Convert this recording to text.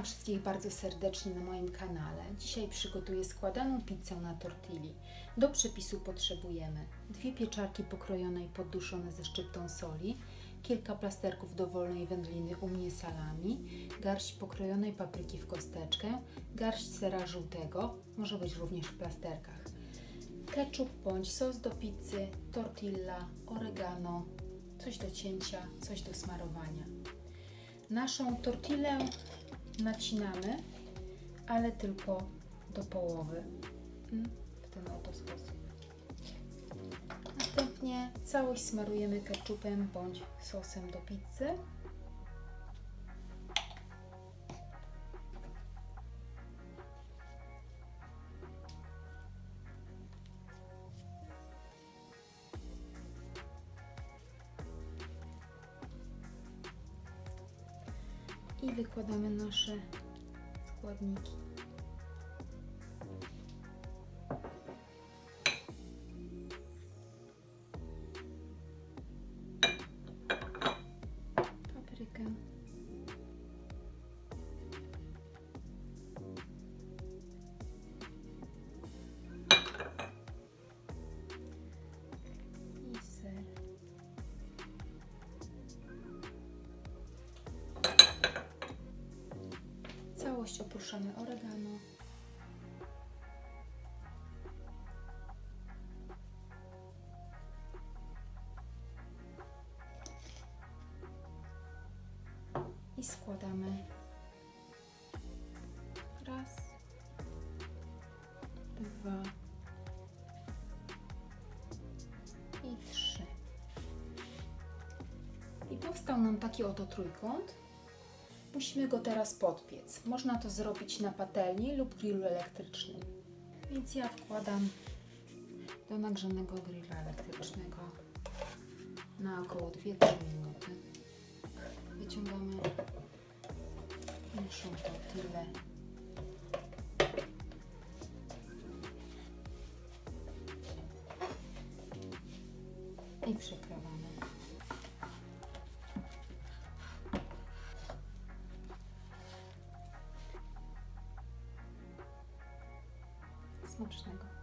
Witam wszystkich bardzo serdecznie na moim kanale. Dzisiaj przygotuję składaną pizzę na tortilli. Do przepisu potrzebujemy dwie pieczarki pokrojone i podduszone ze szczyptą soli, kilka plasterków dowolnej wędliny u mnie salami, garść pokrojonej papryki w kosteczkę, garść sera żółtego, może być również w plasterkach, ketchup bądź sos do pizzy, tortilla, oregano, coś do cięcia, coś do smarowania. Naszą tortillę nacinamy, ale tylko do połowy. Mm, W ten oto sposób. Następnie całość smarujemy ketchupem bądź sosem do pizzy. I wykładamy nasze składniki. Całość oprószamy oregano. I składamy raz, dwa i trzy. I powstał nam taki oto trójkąt. Musimy go teraz podpiec. Można to zrobić na patelni lub grillu elektrycznym. Więc ja wkładam do nagrzanego grilla elektrycznego na około 2-3 minuty. Wyciągamy naszą tortillę. I przykrywamy. Smacznego.